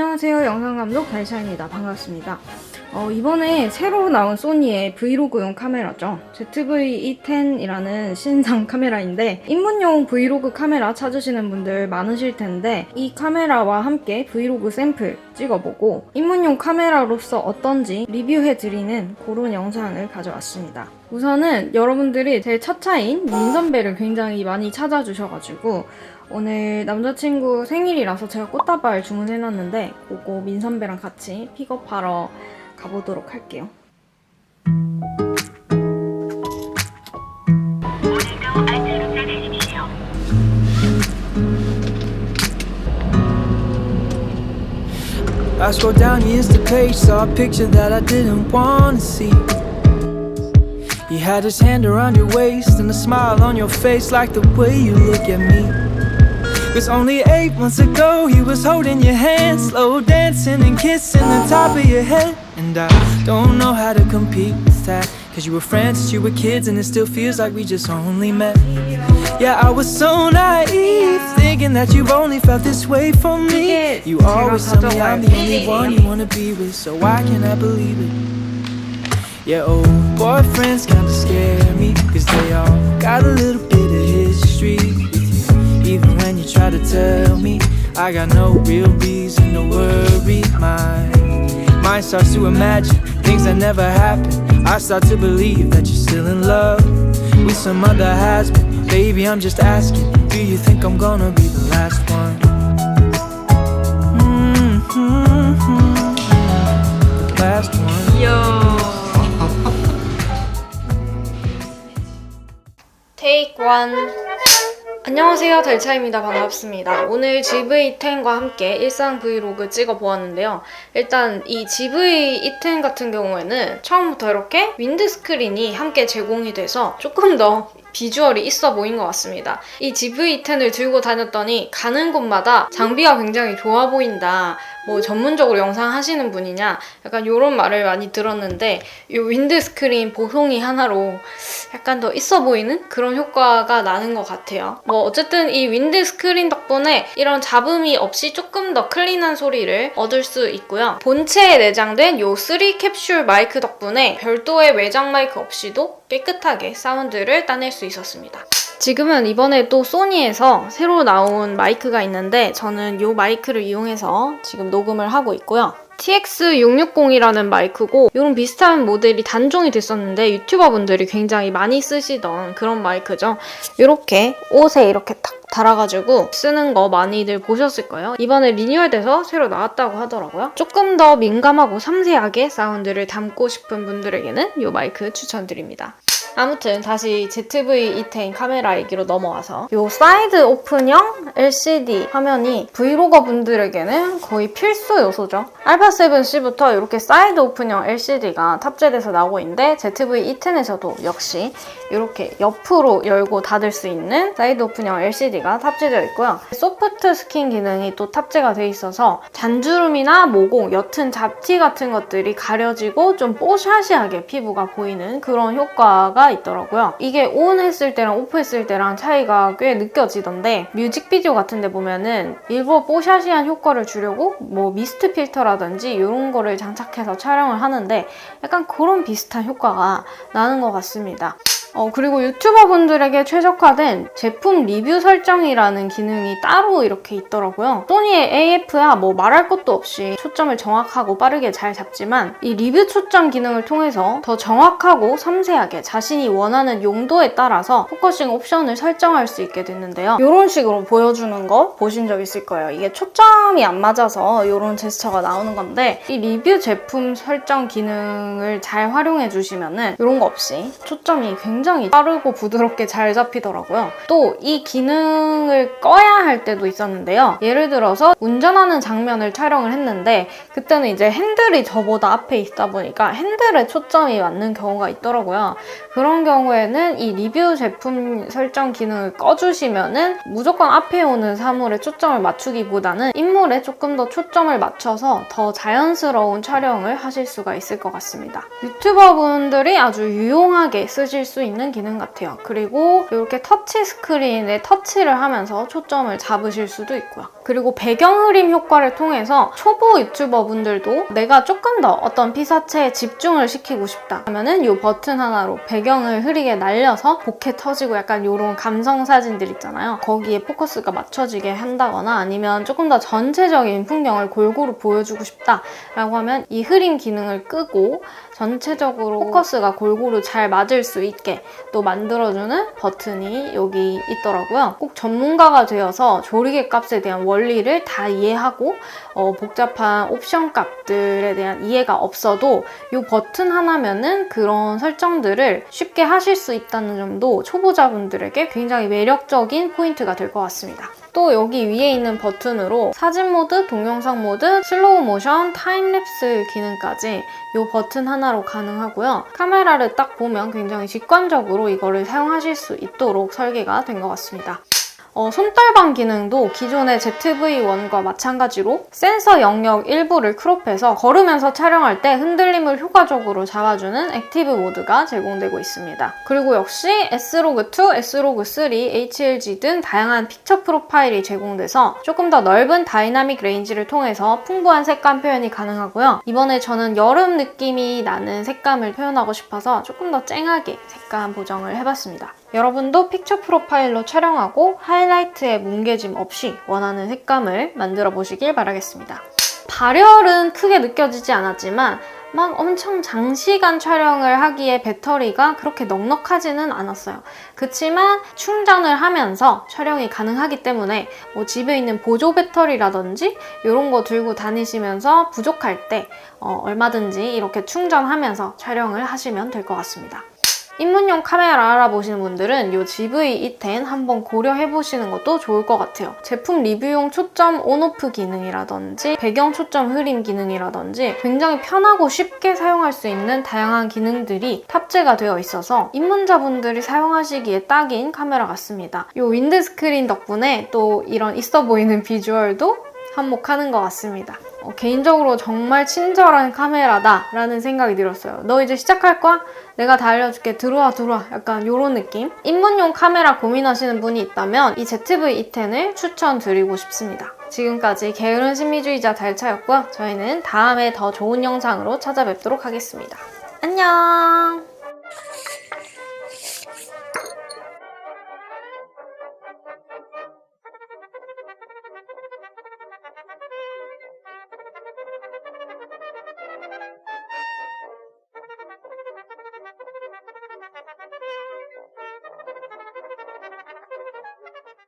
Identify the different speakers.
Speaker 1: 안녕하세요. 영상감독 달샤입니다. 반갑습니다. 어, 이번에 새로 나온 소니의 브이로그용 카메라죠. ZV-E10이라는 신상 카메라인데 입문용 브이로그 카메라 찾으시는 분들 많으실 텐데 이 카메라와 함께 브이로그 샘플 찍어보고 입문용 카메라로서 어떤지 리뷰해드리는 그런 영상을 가져왔습니다. 우선은 여러분들이 제 첫 차인 민 선배를 굉장히 많이 찾아주셔가지고 오늘 남자친구 생일이라서 제가 꽃다발 주문해놨는데 그거 민 선배랑 같이 픽업하러 가보도록 할게요.
Speaker 2: I scrolled down Insta page, saw a picture that I didn't wanna see. He had his hand around your waist and a smile on your face, like the way you look at me. Cause only eight months ago, he was holding your hand, slow dancing and kissing the top of your head. And I don't know how to compete with that. Cause you were friends you were kids, and it still feels like we just only met. Yeah, I was so naive, thinking that you've only felt this way for me. You always tell me I'm the only one you wanna be with, so why can't I believe it? Yeah, old boyfriends kinda scare me, cause they all got a little bit of history with you. Even when you try to tell me, I got no real reason to worry. My mind starts to imagine things that never happened. I start to believe that you're still in love with some other been. Baby, I'm just asking, do you think I'm gonna be the last one?
Speaker 1: One. 안녕하세요. 달차입니다. 반갑습니다. 오늘 GV10과 함께 일상 브이로그 찍어보았는데요. 일단 이 GV10 같은 경우에는 처음부터 이렇게 윈드스크린이 함께 제공이 돼서 조금 더 비주얼이 있어 보인 것 같습니다. 이 GV10을 들고 다녔더니 가는 곳마다 장비가 굉장히 좋아 보인다. 뭐 전문적으로 영상 하시는 분이냐? 약간 이런 말을 많이 들었는데 이 윈드스크린 보송이 하나로 약간 더 있어 보이는 그런 효과가 나는 것 같아요. 뭐 어쨌든 이 윈드스크린 덕분에 이런 잡음이 없이 조금 더 클린한 소리를 얻을 수 있고요. 본체에 내장된 요 3캡슐 마이크 덕분에 별도의 외장 마이크 없이도 깨끗하게 사운드를 따낼 수 있었습니다. 지금은 이번에 또 소니에서 새로 나온 마이크가 있는데 저는 이 마이크를 이용해서 지금 녹음을 하고 있고요. TX660이라는 마이크고 이런 비슷한 모델이 단종이 됐었는데 유튜버 분들이 굉장히 많이 쓰시던 그런 마이크죠. 이렇게 옷에 이렇게 탁 달아가지고 쓰는 거 많이들 보셨을 거예요. 이번에 리뉴얼돼서 새로 나왔다고 하더라고요. 조금 더 민감하고 섬세하게 사운드를 담고 싶은 분들에게는 이 마이크 추천드립니다. 아무튼 다시 ZV-E10 카메라 얘기로 넘어와서 이 사이드 오픈형 LCD 화면이 브이로거 분들에게는 거의 필수 요소죠. 알파7C부터 이렇게 사이드 오픈형 LCD가 탑재돼서 나오고 있는데 ZV-E10에서도 역시 이렇게 옆으로 열고 닫을 수 있는 사이드 오픈형 LCD가 탑재되어 있고요. 소프트 스킨 기능이 또 탑재가 돼 있어서 잔주름이나 모공, 옅은 잡티 같은 것들이 가려지고 좀 뽀샤시하게 피부가 보이는 그런 효과가 있더라고요. 이게 ON 했을 때랑 오프 했을 때랑 차이가 꽤 느껴지던데 뮤직비디오 같은 데 보면은 일부러 뽀샤시한 효과를 주려고 뭐 미스트 필터라든지 이런 거를 장착해서 촬영을 하는데 약간 그런 비슷한 효과가 나는 것 같습니다. 어, 그리고 유튜버 분들에게 최적화된 제품 리뷰 설정이라는 기능이 따로 이렇게 있더라고요. 소니의 AF야 뭐 말할 것도 없이 초점을 정확하고 빠르게 잘 잡지만 이 리뷰 초점 기능을 통해서 더 정확하고 섬세하게 자신이 원하는 용도에 따라서 포커싱 옵션을 설정할 수 있게 됐는데요. 이런 식으로 보여주는 거 보신 적 있을 거예요. 이게 초점이 안 맞아서 이런 제스처가 나오는 건데 이 리뷰 제품 설정 기능을 잘 활용해 주시면은 이런 거 없이 초점이 굉장히 빠르고 부드럽게 잘 잡히더라고요. 또 이 기능을 꺼야 할 때도 있었는데요. 예를 들어서 운전하는 장면을 촬영을 했는데 그때는 이제 핸들이 저보다 앞에 있다 보니까 핸들에 초점이 맞는 경우가 있더라고요. 그런 경우에는 이 리뷰 제품 설정 기능을 꺼주시면은 무조건 앞에 오는 사물에 초점을 맞추기보다는 인물에 조금 더 초점을 맞춰서 더 자연스러운 촬영을 하실 수가 있을 것 같습니다. 유튜버 분들이 아주 유용하게 쓰실 수 있는 있는 기능 같아요. 그리고 이렇게 터치 스크린에 터치를 하면서 초점을 잡으실 수도 있고요. 그리고 배경 흐림 효과를 통해서 초보 유튜버 분들도 내가 조금 더 어떤 피사체에 집중을 시키고 싶다 하면은 이 버튼 하나로 배경을 흐리게 날려서 bokeh 터지고 약간 이런 감성 사진들 있잖아요. 거기에 포커스가 맞춰지게 한다거나 아니면 조금 더 전체적인 풍경을 골고루 보여주고 싶다라고 하면 이 흐림 기능을 끄고 전체적으로 포커스가 골고루 잘 맞을 수 있게 또 만들어주는 버튼이 여기 있더라고요. 꼭 전문가가 되어서 조리개 값에 대한 원리를 다 이해하고 어, 복잡한 옵션 값들에 대한 이해가 없어도 이 버튼 하나면은 그런 설정들을 쉽게 하실 수 있다는 점도 초보자분들에게 굉장히 매력적인 포인트가 될 것 같습니다. 또 여기 위에 있는 버튼으로 사진 모드, 동영상 모드, 슬로우 모션, 타임랩스 기능까지 이 버튼 하나로 가능하고요. 카메라를 딱 보면 굉장히 직관적으로 이거를 사용하실 수 있도록 설계가 된 것 같습니다. 어, 손떨방 기능도 기존의 ZV-1과 마찬가지로 센서 영역 일부를 크롭해서 걸으면서 촬영할 때 흔들림을 효과적으로 잡아주는 액티브 모드가 제공되고 있습니다. 그리고 역시 S로그2, S로그3, HLG 등 다양한 픽처 프로파일이 제공돼서 조금 더 넓은 다이나믹 레인지를 통해서 풍부한 색감 표현이 가능하고요. 이번에 저는 여름 느낌이 나는 색감을 표현하고 싶어서 조금 더 쨍하게 색 감 보정을 해봤습니다. 여러분도 픽처 프로파일로 촬영하고 하이라이트에 뭉개짐 없이 원하는 색감을 만들어 보시길 바라겠습니다. 발열은 크게 느껴지지 않았지만 막 엄청 장시간 촬영을 하기에 배터리가 그렇게 넉넉하지는 않았어요. 그치만 충전을 하면서 촬영이 가능하기 때문에 뭐 집에 있는 보조 배터리라든지 이런 거 들고 다니시면서 부족할 때 어, 얼마든지 이렇게 충전하면서 촬영을 하시면 될 것 같습니다. 입문용 카메라 알아보시는 분들은 이 GV-E10 한번 고려해보시는 것도 좋을 것 같아요. 제품 리뷰용 초점 온오프 기능이라든지 배경 초점 흐림 기능이라든지 굉장히 편하고 쉽게 사용할 수 있는 다양한 기능들이 탑재가 되어 있어서 입문자분들이 사용하시기에 딱인 카메라 같습니다. 이 윈드스크린 덕분에 또 이런 있어 보이는 비주얼도 한몫하는 것 같습니다. 어, 개인적으로 정말 친절한 카메라다라는 생각이 들었어요. 너 이제 시작할 거야? 내가 다 알려줄게. 들어와, 들어와. 약간 이런 느낌? 입문용 카메라 고민하시는 분이 있다면 이 ZV-E10을 추천드리고 싶습니다. 지금까지 게으른 심리주의자 달차였고요. 저희는 다음에 더 좋은 영상으로 찾아뵙도록 하겠습니다. 안녕!